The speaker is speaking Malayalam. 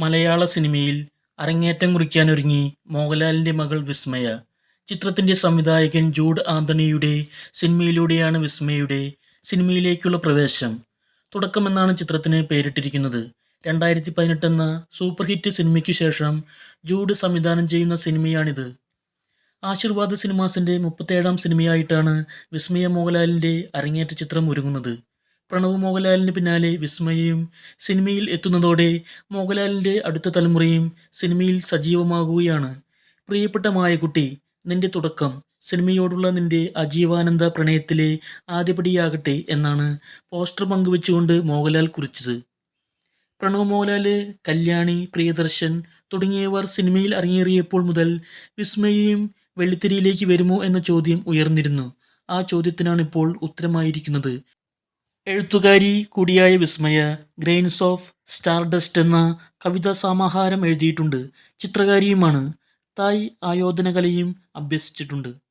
മലയാള സിനിമയിൽ അരങ്ങേറ്റം കുറിക്കാനൊരുങ്ങി മോഹൻലാലിന്റെ മകൾ വിസ്മയ. ചിത്രത്തിന്റെ സംവിധായകൻ ജൂഡ് ആന്റണിയുടെ സിനിമയിലൂടെയാണ് വിസ്മയുടെ സിനിമയിലേക്കുള്ള പ്രവേശം. തുടക്കമെന്നാണ് ചിത്രത്തിന് പേരിട്ടിരിക്കുന്നത്. രണ്ടായിരത്തി പതിനെട്ടെന്ന സൂപ്പർ ഹിറ്റ് സിനിമയ്ക്ക് ശേഷം ജൂഡ് സംവിധാനം ചെയ്യുന്ന സിനിമയാണിത്. ആശീർവാദ് സിനിമാസിന്റെ മുപ്പത്തേഴാം സിനിമയായിട്ടാണ് വിസ്മയ മോഹൻലാലിന്റെ അരങ്ങേറ്റ ചിത്രം ഒരുങ്ങുന്നത്. പ്രണവ് മോഹൻലാലിന് പിന്നാലെ വിസ്മയയും സിനിമയിൽ എത്തുന്നതോടെ മോഹൻലാലിന്റെ അടുത്ത തലമുറയും സിനിമയിൽ സജീവമാകുകയാണ്. പ്രിയപ്പെട്ട മായക്കുട്ടി നിന്റെ തുടക്കം സിനിമയോടുള്ള നിന്റെ അജീവാനന്ദ പ്രണയത്തിലെ ആദ്യപടിയാകട്ടെ എന്നാണ് പോസ്റ്റർ പങ്കുവെച്ചുകൊണ്ട് മോഹൻലാൽ കുറിച്ചത്. പ്രണവ് മോഹൻലാൽ കല്യാണി പ്രിയദർശൻ തുടങ്ങിയവർ സിനിമയിൽ അരങ്ങേറിയപ്പോൾ മുതൽ വിസ്മയയും വെള്ളിത്തിരിയിലേക്ക് വരുമോ എന്ന ചോദ്യം ഉയർന്നിരുന്നു. ആ ചോദ്യത്തിനാണ് ഇപ്പോൾ ഉത്തരമായിരിക്കുന്നത്. എഴുത്തുകാരി കൂടിയായ വിസ്മയ ഗ്രെയിൻസ് ഓഫ് സ്റ്റാർഡസ്റ്റ് എന്ന കവിതാ സമാഹാരം എഴുതിയിട്ടുണ്ട്. ചിത്രകാരിയുമാണ്. തായ് ആയോധനകലയും അഭ്യസിച്ചിട്ടുണ്ട്.